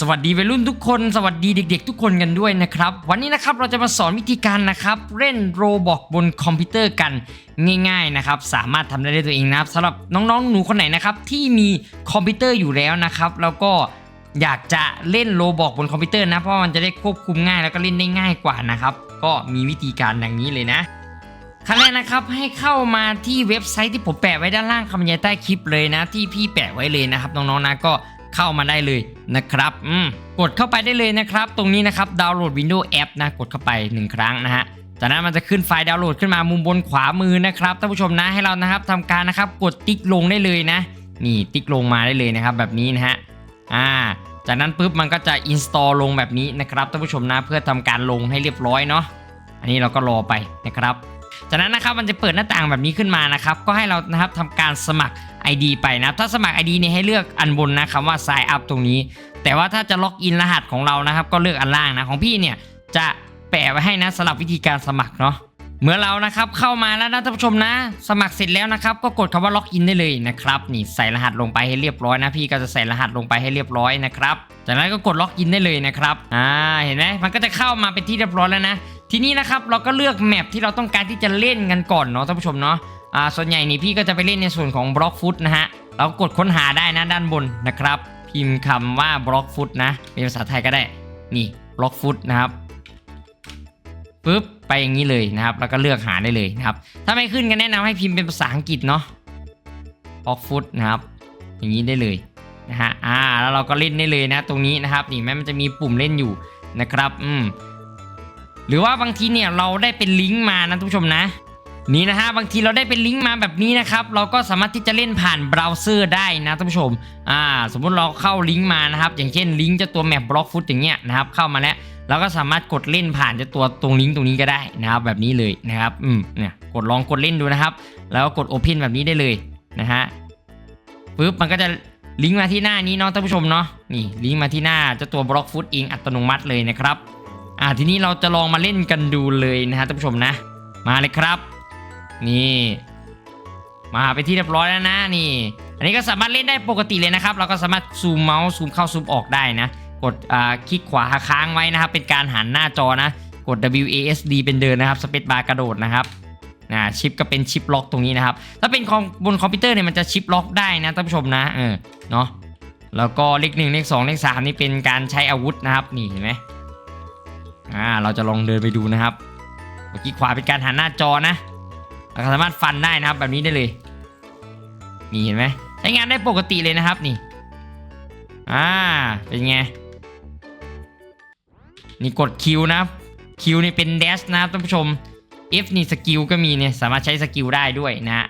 สวัสดีวัยรุ่นทุกคน สวัสดีเด็ก ๆ ทุกคนกันด้วยนะครับ วันนี้นะครับเราจะมาสอนวิธีการนะครับ เล่นโรบอกบนคอมพิวเตอร์กันง่ายๆนะครับ สามารถทำได้ด้วยตัวเองนะครับสำหรับน้องๆหนูคนไหนนะครับที่มีคอมพิวเตอร์อยู่แล้วนะครับ แล้วก็อยากจะเล่นโรบอกบนคอมพิวเตอร์นะเพราะมันจะได้ควบคุมง่ายแล้วก็เล่นได้ง่ายกว่านะครับ ก็มีวิธีการดังนี้เลยนะขั้นแรกนะครับให้เข้ามาที่เว็บไซต์ที่ผมแปะไว้ด้านล่างคำบรรยายใต้คลิปเลยนะ ที่พี่แปะไว้เลยนะครับน้องๆนะก็ เข้ามาได้เลยนะครับอืมกดเข้าไปได้เลยนะครับ ตรงนี้นะครับดาวน์โหลด Windows App นะกดเข้าไป 1 ครั้งนะฮะจากนั้นมันจะขึ้นไฟล์ดาวน์โหลดขึ้นมามุมบนขวามือนะครับท่านผู้ชมนะให้เรานะครับทำการนะครับกดติ๊กลงได้เลยนะ นี่ติ๊กลงมาได้เลยนะครับ แบบนี้นะฮะอ่าจากนั้นปุ๊บมันก็จะ install ลงแบบนี้นะครับท่านผู้ชมนะเพื่อทำการลงให้เรียบร้อยเนาะอันนี้เราก็รอไปนะครับ จากนั้นนะครับมันจะเปิดหน้าต่างแบบนี้ขึ้นมานะครับก็ให้เรานะครับทำการสมัคร ID ไปนะครับถ้าสมัคร ID เนี่ยให้เลือกอันบนนะคำว่า sign up ตรงนี้ แต่ว่าถ้าจะล็อกอินรหัสของเรานะครับ ก็เลือกอันล่างนะของพี่เนี่ยจะแปะไว้ให้นะสำหรับวิธีการสมัครเนาะเมื่อเรานะครับเข้ามาแล้วนะท่านผู้ชมนะ สมัครเสร็จแล้วนะครับ ก็กดคำว่าล็อกอินได้เลยนะครับนี่ใส่รหัสลงไปให้เรียบร้อยนะพี่ก็จะใส่รหัสลงไปให้เรียบร้อยนะครับจากนั้นก็กดล็อกอินได้เลยนะครับอ่าเห็นไหมมันก็จะเข้ามาเป็นที่เรียบร้อยแล้วนะ ทีนี้นะครับเราก็เลือกแมปที่เราต้องการที่จะเล่นกันก่อนเนาะท่านผู้ชมเนาะอ่าส่วนใหญ่นี่พี่ก็จะไปเล่นในส่วนของบล็อกฟุตนะฮะเรากดค้นหาได้นะด้านบนนะครับ พิมพ์คำว่าบล็อกฟุตนะเป็นภาษาไทยก็ได้นี่บล็อกฟุตนะครับปึ๊บไปอย่างนี้เลยนะครับ แล้วก็เลือกหาได้เลยนะครับ ถ้าไม่ขึ้นก็แนะนำให้พิมพ์เป็นภาษาอังกฤษเนาะบล็อกฟุตนะครับ อย่างนี้ได้เลยนะฮะอ่าแล้วเราก็เล่นได้เลยนะ ตรงนี้นะครับนี่แม้มันจะมีปุ่มเล่นอยู่นะครับ อืม หรือว่าบางทีเนี่ยเราได้เป็นลิงก์มานะทุกผู้ชมนะ นี่นะฮะบางทีเราได้เป็นลิงก์มาแบบนี้นะครับ เราก็สามารถที่จะเล่นผ่านเบราว์เซอร์ได้นะท่านผู้ชมอ่าสมมุติเราเข้าลิงก์มานะครับ อย่างเช่นลิงก์เจะตัวแมปบล็อกฟุตอย่างเงี้ยนะครับเข้ามาแล้วเราก็สามารถกดเล่นผ่านเจะตัวตรงลิงก์ตรงนี้ก็ได้นะครับ แบบนี้เลยนะครับอืมเนี่ยกดลองกดเล่นดูนะครับ แล้วกดโอเพนแบบนี้ได้เลยนะฮะปึ๊บมันก็จะลิงก์มาที่หน้านี้เนาะท่านผู้ชมเนาะนี่ลิงก์มาที่หน้าเจ้าตัวบล็อกฟุตเองอัตโนมัติเลยนะครับ อ่าทีนี้เราจะลองมาเล่นกันดูเลยนะฮะท่านผู้ชมนะ มาเลยครับ นี่ มาไปที่เรียบร้อยแล้วนะนี่ อันนี้ก็สามารถเล่นได้ปกติเลยนะครับ เราก็สามารถซูมเมาส์ซูมเข้าซูมออกได้นะ กดอ่าคลิกขวาค้างไว้นะครับ เป็นการหันหน้าจอนะ กด WASD เป็นเดินนะครับสเปซบาร์กระโดดนะครับอ่าชิปก็เป็นชิปล็อกตรงนี้นะครับ ถ้าเป็นคอมบนคอมพิวเตอร์เนี่ยมันจะชิปล็อกได้นะท่านผู้ชมนะเออเนาะแล้วก็เลขหนึ่งเลขสองเลขสามนี่เป็นการใช้อาวุธนะครับนี่เห็นไหม อ่าเราจะลองเดินไปดูนะครับเมื่อกี้ขวาเป็นการหันหน้าจอนะเราสามารถฟันได้นะครับแบบนี้ได้เลยนี่เห็นไหมใช้งานได้ปกติเลยนะครับนี่อ่าเป็นไงนี่กดคิวนะครับคิวนี่เป็นเดชนะครับท่านผู้ชม F นี่สกิลก็มีเนี่ยสามารถใช้สกิลได้ด้วยนะฮะ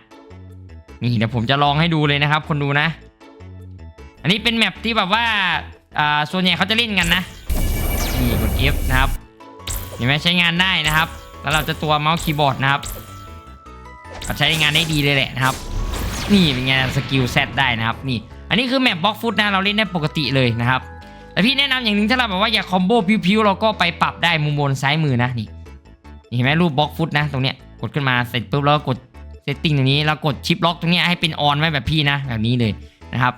นี่เดี๋ยวผมจะลองให้ดูเลยนะครับ คนดูนะ อันนี้เป็นแมปที่แบบว่าอ่าส่วนใหญ่เขาจะเล่นกันนะ นี่กด F นะครับ เห็นไหมใช้งานได้นะครับ แล้วเราจะตัวเมาส์คีย์บอร์ดนะครับก็ใช้งานได้ดีเลยแหละนะครับ นี่เป็นไงสกิลเซตได้นะครับนี่ อันนี้คือแมปบล็อกฟุตนะเราเล่นได้ปกติเลยนะครับแต่พี่แนะนำอย่างหนึ่งถ้าเราแบบว่าอยากคอมโบพิวๆเราก็ไปปรับได้มุมบนซ้ายมือนะนี่นเห็นไหมรูปบล็อกฟุตนะตรงเนี้ยกดขึ้นมาเสร็จปุ๊บแล้วก็กดเซตติ้งตรงนี้แล้วกดชิปล็อกตรงเนี้ยให้เป็นออนไว้แบบพี่นะ แบบนี้เลยนะครับ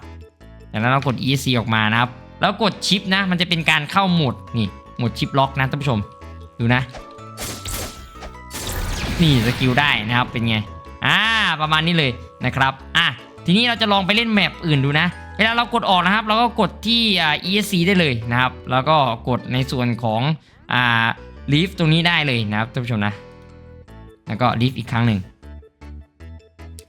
จากนั้นเรากด ESC ออกมานะครับ แล้วกดชิปนะ มันจะเป็นการเข้าโหมดนี่โหมดชิปล็อกนะท่านผู้ชม ดูนะ นี่สกิลได้นะครับเป็นไงอ่าประมาณนี้เลยนะครับอะทีนี้เราจะลองไปเล่นแมปอื่นดูนะเวลาเรากดออกนะครับเราก็กดที่อ่า ESC ได้เลยนะครับ แล้วก็กดในส่วนของอ่า l e a f ตรงนี้ได้เลยนะครับท่านผู้ชมนะ แล้วก็ l e a f อีกครั้งหนึ่ง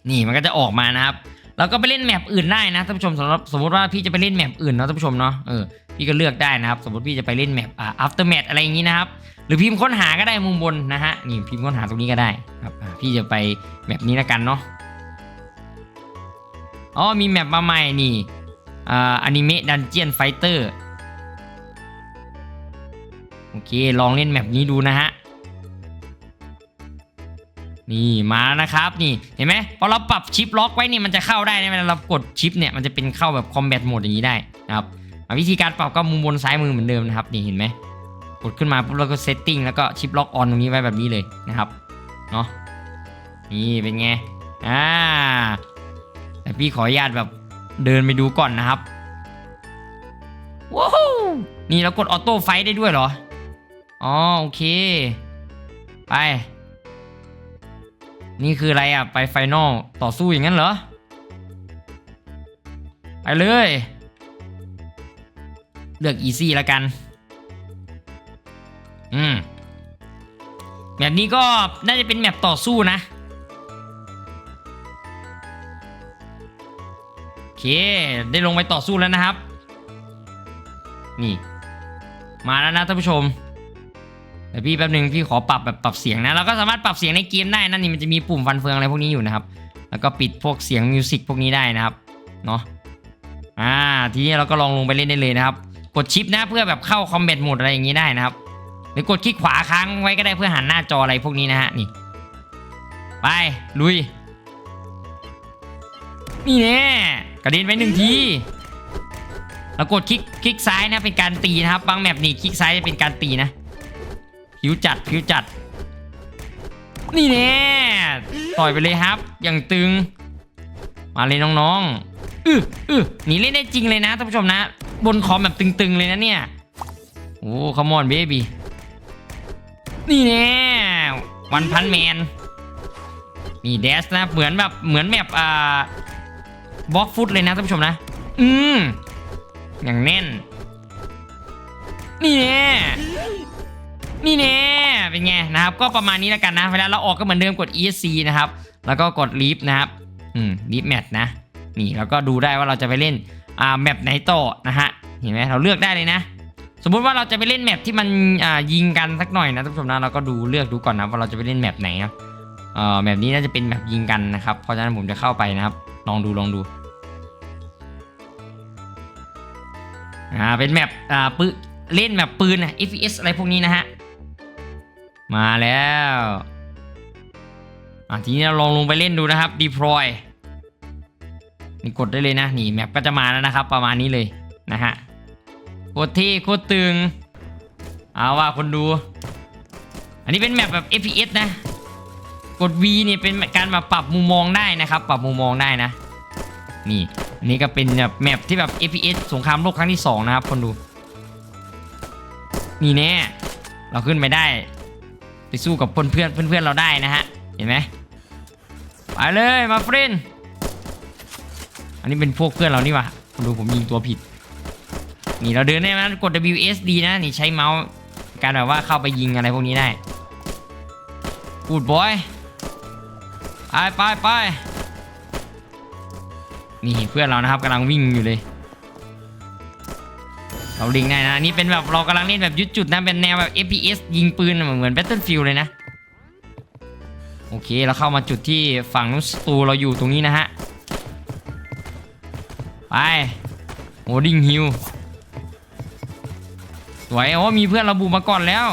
นี่มันก็จะออกมานะครับเราก็ไปเล่นแมปอื่นได้นะท่านผู้ชมสำหรับสมมติว่าพี่จะไปเล่นแมปอื่นเนาะท่านผู้ชมเนาะเออพี่ก็เลือกได้นะครับ สมมติพี่จะไปเล่นแมปอ่า after match อะไรอย่างนี้นะครับ หรือพิมพ์ค้นหาก็ได้มุมบนนะฮะนี่พิมพ์ค้นหาตรงนี้ก็ได้ครับพี่จะไปแมปนี้แล้วกันเนาะอ๋อมีแมปมาใหม่นี่อ่าอนิเมะดันเจียนไฟเตอร์โอเค ลองเล่นแมปนี้ดูนะฮะนี่มาแล้วนะครับนี่เห็นไหมพอเราปรับชิปล็อกไว้นี่มันจะเข้าได้นเวลาเรากดชิปเนี่ยมันจะเป็นเข้าแบบคอมแบทโหมดอย่างนี้ได้นะครับวิธีการปรับก็มุมบนซ้ายมือเหมือนเดิมนะครับนี่เห็นไหม กดขึ้นมาปุ๊บแล้วก็เซตติ้งแล้วก็ชิปล็อกออนตรงนี้ไว้แบบนี้เลยนะครับเนาะนี่เป็นไงอ่าแต่พี่ขออนุญาตแบบเดินไปดูก่อนนะครับว้าวนี่เรากดออโต้ไฟได้ด้วยเหรออ๋อโอเค ไป นี่คืออะไรอะ ไปไฟนอลต่อสู้อย่างนั้นเหรอ ไปเลย เลือกอีซี่แล้วกัน อืมแบบนี้ก็น่าจะเป็นแมปต่อสู้นะโอเค ได้ลงไปต่อสู้แล้วนะครับ นี่ มาแล้วนะท่านผู้ชมแต่พี่แป๊บหนึ่งพี่ขอปรับแบบปรับเสียงนะเราก็สามารถปรับเสียงในเกมได้นั่นนี่มันจะมีปุ่มฟันเฟืองอะไรพวกนี้อยู่นะครับ แล้วก็ปิดพวกเสียงมิวสิกพวกนี้ได้นะครับเนาะอ่าทีนี้เราก็ลองลงไปเล่นได้เลยนะครับ กดชิปนะเพื่อแบบเข้าคอมแบทโหมดอะไรอย่างนี้ได้นะครับ หรือกดคลิกขวาค้างไว้ก็ได้เพื่อหันหน้าจออะไรพวกนี้นะฮะนี่ไปลุย นี่แน่กระเด็นไปหนึ่งทีแล้วกดคลิกคลิกซ้ายนะเป็นการตีนะครับบางแมปนี่คลิกซ้ายจะเป็นการตีนะผิวจัดผิวจัด นี่แน่ต่อยไปเลยครับ อย่างตึง มาเลยน้องๆอืออือนี่เล่นได้จริงเลยนะท่านผู้ชมนะ บนคอมแบบตึงๆเลยนะเนี่ยโอ้คอมอนเบบี้ นี่แน่วันพันแมนนี่เดสนะเหมือนแบบเหมือนแมปอ่าบล็อกฟุตเลยนะท่านผู้ชมนะ อืมอย่างแน่น นี่แน่นี่แน่เป็นไงนะครับ ก็ประมาณนี้แล้วกันนะ เวลาเราออกก็เหมือนเดิมกด ESC นะครับ แล้วก็กด Leave นะครับ อืม Leave Match นะ นี่แล้วก็ดูได้ว่าเราจะไปเล่นอ่าแมปไหนต่อนะฮะ เห็นไหมเราเลือกได้เลยนะ สมมุติว่าเราจะไปเล่นแมปที่มันอ่ายิงกันสักหน่อยนะท่านผู้ชมนะเราก็ดูเลือกดูก่อนนะว่าเราจะไปเล่นแมปไหนนะเอ่อแมปนี้น่าจะเป็นแมปยิงกันนะครับเพราะฉะนั้นผมจะเข้าไปนะครับ ลองดูลองดูอ่าเป็นแมปอ่าปืนเล่นแมปปืนนะ FPS อะไรพวกนี้นะฮะมาแล้วอะทีนี้เราลองลงไปเล่นดูนะครับ deploy นี่กดได้เลยนะนี่แมปก็จะมาแล้วนะครับ ประมาณนี้เลยนะฮะ โคตรเท่โคตรตึง เอาว่าคนดู อันนี้เป็นแมปแบบ FPS นะ กด V เนี่ยเป็นการมาปรับมุมมองได้นะครับ ปรับมุมมองได้นะ นี่ อันนี้ก็เป็นแบบแมปที่แบบ FPS สงครามโลกครั้งที่ 2 นะครับ คนดู นี่แน่เราขึ้นไปได้ ไปสู้กับเพื่อนเพื่อนเพื่อนเราได้นะฮะ เห็นไหมไปเลยมาเฟรนอันนี้เป็นพวกเพื่อนเรานี่ว่าคนดูผมยิงตัวผิด นี่เราเดินได้ไหมกด WSD นะนี่ใช้เมาส์การแบบว่าเข้าไปยิงอะไรพวกนี้ได้กูดบอยไปไปไปนี่เพื่อนเรานะครับกำลังวิ่งอยู่เลย เราลิงได้นะ นี่เป็นแบบเรากำลังเล่นแบบยุดจุดนะ เป็นแนวแบบ FPS ยิงปืนเหมือนเหมือน Battlefield เลยนะ โอเคเราเข้ามาจุดที่ฝั่งนู้นสตูเราอยู่ตรงนี้นะฮะ ไปโหดิงฮิว สวยโอ้มีเพื่อนเราบูมาก่อนแล้ว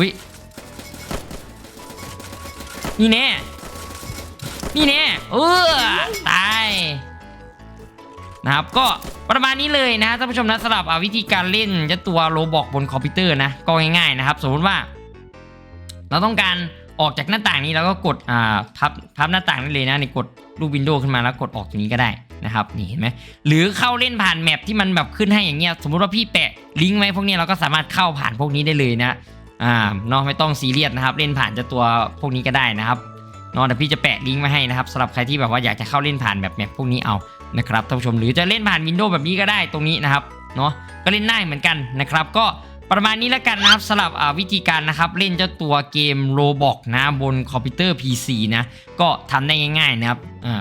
วินี่แน่นี่แน่เออตายนะครับก็ประมาณนี้เลยนะท่านผู้ชมนะสำหรับวิธีการเล่นจ้าตัวโรบอกบนคอมพิวเตอร์นะก็ง่ายๆนะครับ สมมติว่า เราต้องการออกจากหน้าต่างนี้เราก็กดอ่าพับพับหน้าต่างได้เลยนะนี่กดรูปวินโดว์ขึ้นมาแล้วกดออกตรงนี้ก็ได้นะครับนี่เห็นไหมหรือเข้าเล่นผ่านแมปที่มันแบบขึ้นให้อย่างเงี้ยสมมุติว่าพี่แปะลิงก์ไว้พวกนี้เราก็สามารถเข้าผ่านพวกนี้ได้เลยนะอ่าเนาะไม่ต้องซีเรียสนะครับเล่นผ่านเจ้าตัวพวกนี้ก็ได้นะครับเนาะแต่พี่จะแปะลิงก์ไว้ให้นะครับสำหรับใครที่แบบว่าอยากจะเข้าเล่นผ่านแบบแมปพวกนี้เอานะครับท่านผู้ชมหรือจะเล่นผ่านวินโดว์แบบนี้ก็ได้ตรงนี้นะครับเนาะก็เล่นได้เหมือนกันนะครับก็ ประมาณนี้แล้วกันนะครับสำหรับวิธีการนะครับเล่นเจ้าตัวเกมโรบอกนะบนคอมพิวเตอร์ PC นะก็ทำได้ง่ายๆนะครับ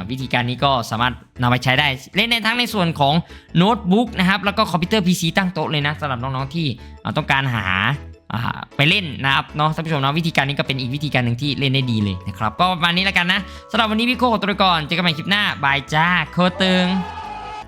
วิธีการนี้ก็สามารถนำไปใช้ได้ เล่นในทั้งในส่วนของโน้ตบุ๊กนะครับแล้วก็คอมพิวเตอร์ PC ตั้งโต๊ะเลยนะสำหรับน้องๆที่ต้องการหาไปเล่นนะครับเนาะท่านผู้ชมนะวิธีการนี้ก็เป็นอีกวิธีการหนึ่งที่เล่นได้ดีเลยนะครับก็ประมาณนี้แล้วกันนะสำหรับวันนี้พี่โคขอตัวไปก่อนเจอกันใหม่คลิปหน้าบายจ้าโคตึง